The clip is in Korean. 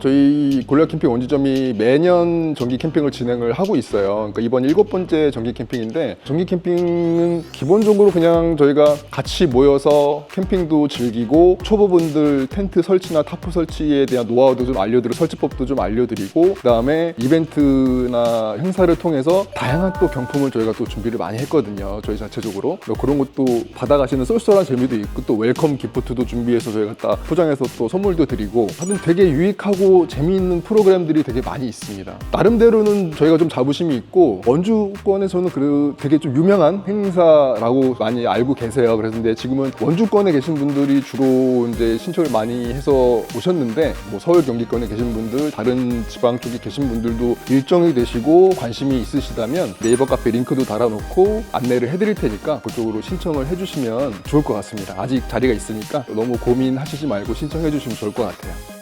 저희 골리앗 캠핑 원주점이 매년 정기 캠핑을 진행을 하고 있어요. 그러니까 이번 일곱 번째 정기 캠핑인데 정기 캠핑은 기본적으로 그냥 저희가 같이 모여서 캠핑도 즐기고 초보분들 텐트 설치나 타프 설치에 대한 노하우도 좀 알려드리고 설치법도 좀 알려드리고 그다음에 이벤트나 행사를 통해서 다양한 또 경품을 저희가 또 준비를 많이 했거든요. 저희 자체적으로 뭐 그런 것도 받아가시는 쏠쏠한 재미도 있고 또 웰컴 기프트도 준비해서 저희가 딱 포장해서 또 선물도 드리고 하여튼 되게 유익하 고 재미있는 프로그램들이 되게 많이 있습니다. 나름대로는 저희가 좀 자부심이 있고 원주권에서는 그 되게 좀 유명한 행사라고 많이 알고 계세요. 그래서 근데 지금은 원주권에 계신 분들이 주로 이제 신청을 많이 해서 오셨는데 뭐 서울 경기권에 계신 분들 다른 지방 쪽에 계신 분들도 일정이 되시고 관심이 있으시다면 네이버 카페 링크도 달아놓고 안내를 해드릴 테니까 그쪽으로 신청을 해주시면 좋을 것 같습니다. 아직 자리가 있으니까 너무 고민하시지 말고 신청해 주시면 좋을 것 같아요.